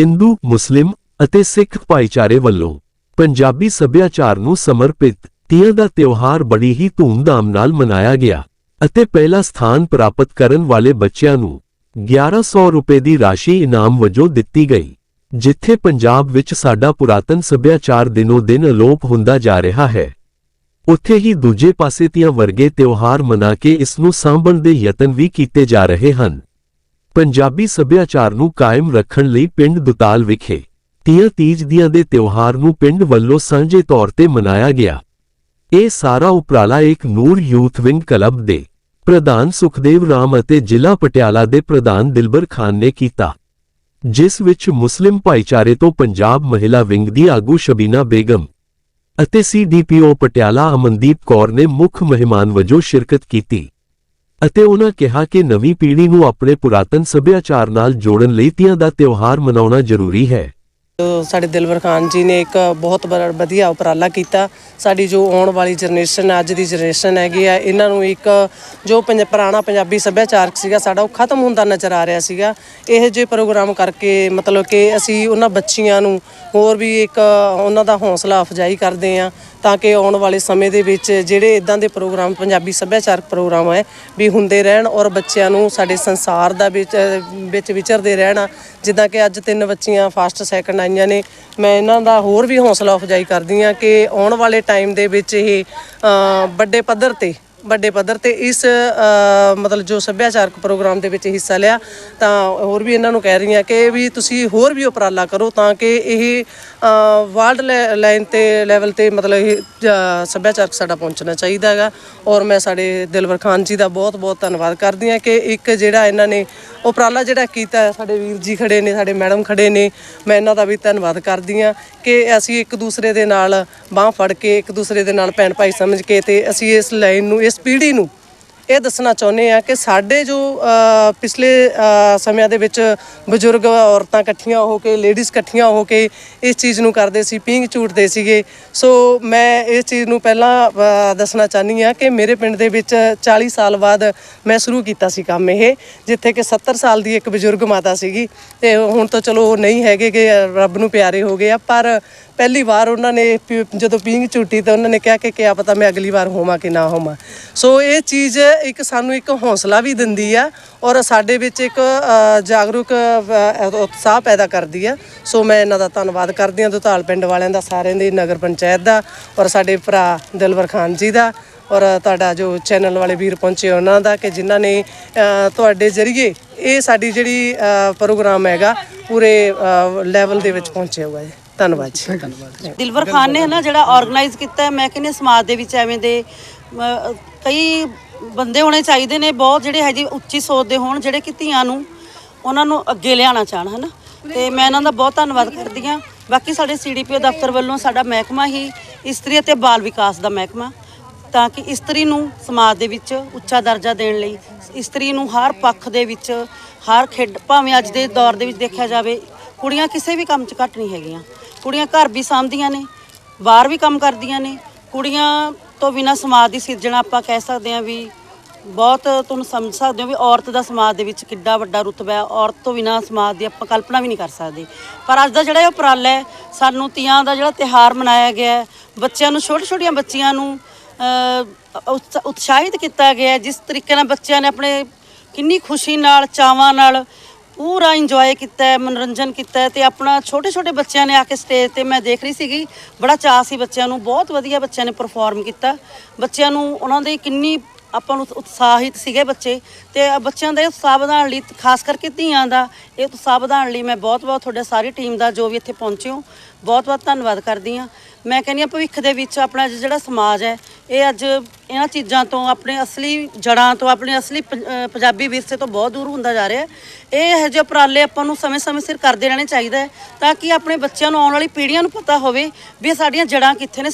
ਹਿੰਦੂ, ਮੁਸਲਿਮ ਅਤੇ ਸਿੱਖ ਭਾਈਚਾਰੇ ਵੱਲੋਂ ਪੰਜਾਬੀ ਸੱਭਿਆਚਾਰ ਨੂੰ ਸਮਰਪਿਤ ਤੀਆਂ ਦਾ ਤਿਉਹਾਰ ਬੜੀ ਹੀ ਧੂਮਧਾਮ ਨਾਲ ਮਨਾਇਆ ਗਿਆ ਅਤੇ ਪਹਿਲਾ ਸਥਾਨ ਪ੍ਰਾਪਤ ਕਰਨ ਵਾਲੇ ਬੱਚਿਆਂ ਨੂੰ 1100 ਰੁਪਏ ਦੀ ਰਾਸ਼ੀ ਇਨਾਮ ਵਜੋਂ ਦਿੱਤੀ ਗਈ, ਜਿੱਥੇ ਪੰਜਾਬ ਵਿੱਚ ਸਾਡਾ ਪੁਰਾਤਨ ਸੱਭਿਆਚਾਰ ਦਿਨੋ ਦਿਨ ਅਲੋਪ ਹੁੰਦਾ ਜਾ ਰਿਹਾ ਹੈ। ਉੱਥੇ ਹੀ ਦੂਜੇ ਪਾਸੇ ਤੀਆਂ ਵਰਗੇ ਤਿਉਹਾਰ ਮਨਾ ਕੇ ਇਸ ਨੂੰ ਸਾਂਭਣ ਦੇ ਯਤਨ ਵੀ ਕੀਤੇ ਜਾ ਰਹੇ ਹਨ। ਪੰਜਾਬੀ ਸੱਭਿਆਚਾਰ ਨੂੰ ਕਾਇਮ ਰੱਖਣ ਲਈ ਪਿੰਡ ਦੁਤਾਲ ਵਿਖੇ ਤੀਆਂ ਤੀਜ ਦੀਆਂ ਦੇ ਤਿਉਹਾਰ ਨੂੰ ਪਿੰਡ ਵੱਲੋਂ ਸਾਂਝੇ ਤੌਰ ਤੇ ਮਨਾਇਆ ਗਿਆ। ਇਹ ਸਾਰਾ ਉਪਰਾਲਾ ਇੱਕ ਨੂਰ ਯੂਥ ਵਿੰਗ ਕਲੱਬ ਦੇ ਪ੍ਰਧਾਨ ਸੁਖਦੇਵ ਰਾਮ ਅਤੇ ਜ਼ਿਲ੍ਹਾ ਪਟਿਆਲਾ ਦੇ ਪ੍ਰਧਾਨ ਦਿਲਬਰ ਖਾਨ ਨੇ ਕੀਤਾ, ਜਿਸ ਵਿੱਚ ਮੁਸਲਿਮ ਭਾਈਚਾਰੇ ਤੋਂ ਪੰਜਾਬ ਮਹਿਲਾ ਵਿੰਗ ਦੀ ਆਗੂ ਸ਼ਬੀਨਾ ਬੇਗਮ ਅਤੇ ਸੀਡੀਪੀਓ ਪਟਿਆਲਾ ਅਮਨਦੀਪ ਕੌਰ ਨੇ ਮੁੱਖ ਮਹਿਮਾਨ ਵਜੋਂ ਸ਼ਿਰਕਤ ਕੀਤੀ। ਅਤੇ ਉਹਨਾਂ ਕਿਹਾ ਕਿ ਨਵੀਂ ਪੀੜ੍ਹੀ ਨੂੰ ਆਪਣੇ ਪੁਰਾਤਨ ਸੱਭਿਆਚਾਰ ਨਾਲ ਜੋੜਨ ਲਈ ਤੀਆਂ ਦਾ ਤਿਉਹਾਰ ਮਨਾਉਣਾ ਜ਼ਰੂਰੀ ਹੈ। ਸਾਡੇ ਦਿਲਵਰ ਖਾਨ ਜੀ ਨੇ ਇੱਕ ਬਹੁਤ ਬੜਾ ਵਧੀਆ ਉਪਰਾਲਾ ਕੀਤਾ। ਸਾਡੀ ਜੋ ਆਉਣ ਵਾਲੀ ਜਨਰੇਸ਼ਨ ਅੱਜ ਦੀ ਜਨਰੇਸ਼ਨ ਹੈਗੀ ਆ ਇਹਨਾਂ ਨੂੰ ਇੱਕ ਜੋ ਪੰਜ, ਪੁਰਾਣਾ ਪੰਜਾਬੀ ਸੱਭਿਆਚਾਰਕ ਸੀਗਾ, ਸਾਡਾ ਉਹ ਖਤਮ ਹੁੰਦਾ ਨਜ਼ਰ ਆ ਰਿਹਾ ਸੀਗਾ। ਇਹ ਜਿਹੇ ਪ੍ਰੋਗਰਾਮ ਕਰਕੇ ਮਤਲਬ ਕਿ ਅਸੀਂ ਉਹਨਾਂ ਬੱਚੀਆਂ ਨੂੰ ਹੋਰ ਵੀ ਇੱਕ ਉਹਨਾਂ ਦਾ ਹੌਸਲਾ ਅਫਜਾਈ ਕਰਦੇ ਆ ਤਾਂ ਕਿ ਆਉਣ ਵਾਲੇ ਸਮੇਂ ਦੇ ਵਿੱਚ ਜਿਹੜੇ ਇਦਾਂ ਦੇ ਪ੍ਰੋਗਰਾਮ, ਪੰਜਾਬੀ ਸੱਭਿਆਚਾਰਕ ਪ੍ਰੋਗਰਾਮ ਹੈ, ਵੀ ਹੁੰਦੇ ਰਹਿਣ ਔਰ ਬੱਚਿਆਂ ਨੂੰ ਸਾਡੇ ਸੰਸਾਰ ਦਾ ਵਿੱਚ ਵਿੱਚ ਵਿਚਰਦੇ ਰਹਿਣ। ਜਿੱਦਾਂ ਕਿ ਅੱਜ ਤਿੰਨ ਬੱਚੀਆਂ ਫਸਟ ਸੈਕੰਡ ਆਈਆਂ ਨੇ, ਮੈਂ ਇਹਨਾਂ ਦਾ ਹੋਰ ਵੀ ਹੌਸਲਾ ਅਫਜਾਈ ਕਰਦੀ ਆ ਕਿ ਆਉਣ ਵਾਲੇ ਟਾਈਮ ਦੇ ਵਿੱਚ ਇਹ ਵੱਡੇ ਪੱਧਰ ਤੇ, ਵੱਡੇ ਪੱਧਰ ਤੇ ਇਸ ਮਤਲਬ ਜੋ ਸੱਭਿਆਚਾਰਕ ਪ੍ਰੋਗਰਾਮ ਦੇ ਵਿੱਚ ਹਿੱਸਾ ਲਿਆ, ਤਾਂ ਹੋਰ ਵੀ ਇਹਨਾਂ ਨੂੰ ਕਹਿ ਰਹੀ ਹਾਂ ਕਿ ਵੀ ਤੁਸੀਂ ਹੋਰ ਵੀ ਉਪਰਾਲਾ ਕਰੋ ਤਾਂ ਕਿ ਇਹ ਵਰਲਡ ਲਾਈਨ ਤੇ ਲੈਵਲ ਤੇ ਮਤਲਬ ਇਹ ਸੱਭਿਆਚਾਰਕ ਸਾਡਾ ਪਹੁੰਚਣਾ ਚਾਹੀਦਾ ਹੈਗਾ। ਔਰ ਮੈਂ ਸਾਡੇ ਦਿਲਵਰ ਖਾਨ ਜੀ ਦਾ ਬਹੁਤ ਬਹੁਤ ਧੰਨਵਾਦ ਕਰਦੀ ਹਾਂ ਕਿ ਇੱਕ ਜਿਹੜਾ ਇਹਨਾਂ ਨੇ ਉਪਰਾਲਾ ਜਿਹੜਾ ਕੀਤਾ ਸਾਡੇ ਵੀਰ ਜੀ ਖੜੇ ਨੇ, ਸਾਡੇ ਮੈਡਮ ਖੜੇ ਨੇ, ਮੈਂ ਇਹਨਾਂ ਦਾ ਵੀ ਧੰਨਵਾਦ ਕਰਦੀ ਹਾਂ ਕਿ ਅਸੀਂ ਇੱਕ ਦੂਸਰੇ ਦੇ ਨਾਲ ਬਾਹ ਫੜ ਕੇ, ਇੱਕ ਦੂਸਰੇ ਦੇ ਨਾਲ ਭੈਣ ਭਾਈ ਸਮਝ ਕੇ ਤੇ ਅਸੀਂ ਇਸ ਲਾਈਨ ਨੂੰ, ਇਸ ਪੀੜ੍ਹੀ ਨੂੰ ਇਹ ਦੱਸਣਾ ਚਾਹੁੰਦੇ ਆ ਕਿ ਸਾਡੇ ਜੋ ਪਿਛਲੇ ਸਮਿਆਂ ਦੇ ਵਿੱਚ ਬਜ਼ੁਰਗ ਔਰਤਾਂ ਇਕੱਠੀਆਂ ਹੋ ਕੇ, ਲੇਡੀਜ਼ ਇਕੱਠੀਆਂ ਹੋ ਕੇ ਇਸ ਚੀਜ਼ ਨੂੰ ਕਰਦੇ ਸੀ, ਪੀਂਘ ਝੂਟਦੇ ਸੀਗੇ। ਸੋ ਮੈਂ ਇਸ ਚੀਜ਼ ਨੂੰ ਪਹਿਲਾਂ ਦੱਸਣਾ ਚਾਹਨੀ ਆ ਕਿ ਮੇਰੇ ਪਿੰਡ ਦੇ ਵਿੱਚ 40 ਸਾਲ ਬਾਅਦ ਮੈਂ ਸ਼ੁਰੂ ਕੀਤਾ ਸੀ ਕੰਮ ਇਹ, ਜਿੱਥੇ ਕਿ 70 ਸਾਲ ਦੀ ਇੱਕ ਬਜ਼ੁਰਗ ਮਾਤਾ ਸੀਗੀ। ਤੇ ਹੁਣ ਤਾਂ ਚਲੋ ਉਹ ਨਹੀਂ ਹੈਗੇ ਕਿ ਰੱਬ ਨੂੰ ਪਿਆਰੇ ਹੋ ਗਏ ਆ, ਪਰ ਪਹਿਲੀ ਵਾਰ ਉਹਨਾਂ ਨੇ ਪੀ- ਜਦੋਂ ਪੀਂਘ ਝੂਟੀ ਤਾਂ ਉਹਨਾਂ ਨੇ ਕਿਹਾ ਕਿ ਕਿਆ ਪਤਾ ਮੈਂ ਅਗਲੀ ਵਾਰ ਹੋਵਾਂ ਕਿ ਨਾ ਹੋਵਾਂ? ਸੋ ਇਹ ਚੀਜ਼ ਇੱਕ ਸਾਨੂੰ ਇੱਕ ਹੌਸਲਾ ਵੀ ਦਿੰਦੀ ਆ ਔਰ ਸਾਡੇ ਵਿੱਚ ਇੱਕ ਜਾਗਰੂਕ ਉਤਸ਼ਾਹ ਪੈਦਾ ਕਰਦੀ ਆ। ਸੋ ਮੈਂ ਇਹਨਾਂ ਦਾ ਧੰਨਵਾਦ ਕਰਦੀ ਹਾਂ ਦੁਤਾਲ ਪਿੰਡ ਵਾਲਿਆਂ ਦਾ, ਸਾਰਿਆਂ ਦੀ, ਨਗਰ ਪੰਚਾਇਤ ਦਾ ਔਰ ਸਾਡੇ ਭਰਾ ਦਿਲਵਰ ਖਾਨ ਜੀ ਦਾ ਔਰ ਤੁਹਾਡਾ ਜੋ ਚੈਨਲ ਵਾਲੇ ਵੀਰ ਪਹੁੰਚੇ ਉਹਨਾਂ ਦਾ ਕਿ ਜਿਨ੍ਹਾਂ ਨੇ ਤੁਹਾਡੇ ਜ਼ਰੀਏ ਇਹ ਸਾਡੀ ਜਿਹੜੀ ਪ੍ਰੋਗਰਾਮ ਹੈਗਾ, ਪੂਰੇ ਲੈਵਲ ਦੇ ਵਿੱਚ ਪਹੁੰਚਿਆ ਹੋਇਆ ਹੈ। ਧੰਨਵਾਦ ਜੀ। ਧੰਨਵਾਦ। ਦਿਲਵਰ ਖਾਨ ਨੇ ਨਾ ਜਿਹੜਾ ਆਰਗੇਨਾਈਜ਼ ਕੀਤਾ ਹੈ, ਮੈਂ ਕਹਿੰਦੀ ਹਾਂ ਸਮਾਜ ਦੇ ਵਿੱਚ ਐਵੇਂ ਦੇ ਅਮ, ਕਈ ਬੰਦੇ ਹੋਣੇ ਚਾਹੀਦੇ ਨੇ ਬਹੁਤ ਜਿਹੜੇ ਹੈ ਜੀ ਉੱਚੀ ਸੋਚ ਦੇ ਹੋਣ ਜਿਹੜੇ ਕਿ ਧੀਆਂ ਨੂੰ ਉਹਨਾਂ ਨੂੰ ਅੱਗੇ ਲਿਆਉਣਾ ਚਾਹਣ ਹਨਾ। ਤੇ ਮੈਂ ਇਹਨਾਂ ਦਾ ਬਹੁਤ ਧੰਨਵਾਦ ਕਰਦੀ ਹਾਂ। ਬਾਕੀ ਸਾਡੇ ਸੀਡੀਪੀਓ ਦਫ਼ਤਰ ਵੱਲੋਂ ਸਾਡਾ ਮਹਿਕਮਾ ਹੀ ਇਸਤਰੀ ਅਤੇ ਬਾਲ ਵਿਕਾਸ ਦਾ ਮਹਿਕਮਾ ਤਾਂ ਕਿ ਇਸਤਰੀ ਨੂੰ ਸਮਾਜ ਦੇ ਵਿੱਚ ਉੱਚਾ ਦਰਜਾ ਦੇਣ ਲਈ ਇਸਤਰੀ ਨੂੰ ਹਰ ਪੱਖ ਦੇ ਵਿੱਚ ਹਰ ਖੇਡ ਭਾਵੇਂ ਅੱਜ ਦੇ ਦੌਰ ਦੇ ਵਿੱਚ ਦੇਖਿਆ ਜਾਵੇ ਕੁੜੀਆਂ ਕਿਸੇ ਵੀ ਕੰਮ 'ਚ ਘੱਟ ਨਹੀਂ ਹੈਗੀਆਂ। ਕੁੜੀਆਂ ਘਰ ਵੀ ਸਾਂਭਦੀਆਂ ਨੇ ਬਾਹਰ ਵੀ ਕੰਮ ਕਰਦੀਆਂ ਨੇ। ਕੁੜੀਆਂ ਤੋਂ ਬਿਨਾਂ ਸਮਾਜ ਦੀ ਸਿਰਜਣਾ ਆਪਾਂ ਕਹਿ ਸਕਦੇ ਹਾਂ ਵੀ ਬਹੁਤ ਤੁਹਾਨੂੰ ਸਮਝ ਸਕਦੇ ਹੋ ਵੀ ਔਰਤ ਦਾ ਸਮਾਜ ਦੇ ਵਿੱਚ ਕਿੱਡਾ ਵੱਡਾ ਰੁਤਬਾ ਹੈ। ਔਰਤ ਤੋਂ ਬਿਨਾਂ ਸਮਾਜ ਦੀ ਆਪਾਂ ਕਲਪਨਾ ਵੀ ਨਹੀਂ ਕਰ ਸਕਦੇ। ਪਰ ਅੱਜ ਦਾ ਜਿਹੜਾ ਇਹ ਉਪਰਾਲਾ ਹੈ ਸਾਨੂੰ ਤੀਆਂ ਦਾ ਜਿਹੜਾ ਤਿਹਾਰ ਮਨਾਇਆ ਗਿਆ ਹੈ ਬੱਚਿਆਂ ਨੂੰ ਛੋਟੇ ਛੋਟੀਆਂ ਬੱਚੀਆਂ ਨੂੰ ਅਹ, ਉਤਸ਼ਾਹਿਤ ਕੀਤਾ ਗਿਆ ਜਿਸ ਤਰੀਕੇ ਨਾਲ ਬੱਚਿਆਂ ਨੇ ਆਪਣੇ ਕਿੰਨੀ ਖੁਸ਼ੀ ਨਾਲ ਚਾਵਾਂ ਨਾਲ ਪੂਰਾ ਇੰਜੋਏ ਕੀਤਾ ਹੈ, ਮਨੋਰੰਜਨ ਕੀਤਾ ਹੈ ਤੇ ਆਪਣਾ ਛੋਟੇ ਛੋਟੇ ਬੱਚਿਆਂ ਨੇ ਆ ਕੇ ਸਟੇਜ ਤੇ ਮੈਂ ਦੇਖ ਰਹੀ ਸੀਗੀ, ਬੜਾ ਚਾਅ ਸੀ ਬੱਚਿਆਂ ਨੂੰ, ਬਹੁਤ ਵਧੀਆ ਬੱਚਿਆਂ ਨੇ ਪਰਫਾਰਮ ਕੀਤਾ। ਬੱਚਿਆਂ ਨੂੰ ਉਹਨਾਂ ਦੇ ਕਿੰਨੀ ਆਪਾਂ ਨੂੰ ਉਤਸ਼ਾਹਿਤ ਸੀਗੇ ਬੱਚੇ। ਤੇ ਬੱਚਿਆਂ ਦਾ ਇਹ ਉਤਸ਼ਾਹ ਵਧਾਉਣ ਲਈ, ਖਾਸ ਕਰਕੇ ਧੀਆਂ ਦਾ, ਇਹ ਉਤਸ਼ਾਹ ਵਧਾਉਣ ਲਈ ਮੈਂ ਬਹੁਤ ਬਹੁਤ ਤੁਹਾਡੇ ਸਾਰੀ ਟੀਮ ਦਾ ਜੋ ਵੀ ਇੱਥੇ ਪਹੁੰਚੇ ਹੋ, ਬਹੁਤ ਬਹੁਤ ਧੰਨਵਾਦ ਕਰਦੀ ਹਾਂ। ਮੈਂ ਕਹਿੰਦੀ ਹਾਂ, ਭਵਿੱਖ ਦੇ ਵਿੱਚ ਆਪਣਾ ਜਿਹੜਾ ਸਮਾਜ ਹੈ, ਇਹ ਅੱਜ ਇਹਨਾਂ ਚੀਜ਼ਾਂ ਤੋਂ, ਆਪਣੇ ਅਸਲੀ ਜੜਾਂ ਤੋਂ, ਆਪਣੇ ਅਸਲੀ ਪੰ- ਪੰਜਾਬੀ ਵਿਰਸੇ ਤੋਂ ਬਹੁਤ ਦੂਰ ਹੁੰਦਾ ਜਾ ਰਿਹਾ ਹੈ। ਇਹ ਇਹੋ ਜਿਹੇ ਉਪਰਾਲੇ ਆਪਾਂ ਨੂੰ ਸਮੇਂ-ਸਮੇਂ ਸਿਰ ਕਰਦੇ ਰਹਿਣੇ ਚਾਹੀਦਾ ਹੈ, ਤਾਂ ਕਿ ਆਪਣੇ ਬੱਚਿਆਂ ਨੂੰ ਆਉਣ ਵਾਲੀ ਪੀੜ੍ਹੀਆਂ ਨੂੰ ਪਤਾ ਹੋਵੇ ਵੀ ਸਾਡੀਆਂ ਜੜਾਂ ਕਿੱਥੇ ਨੇ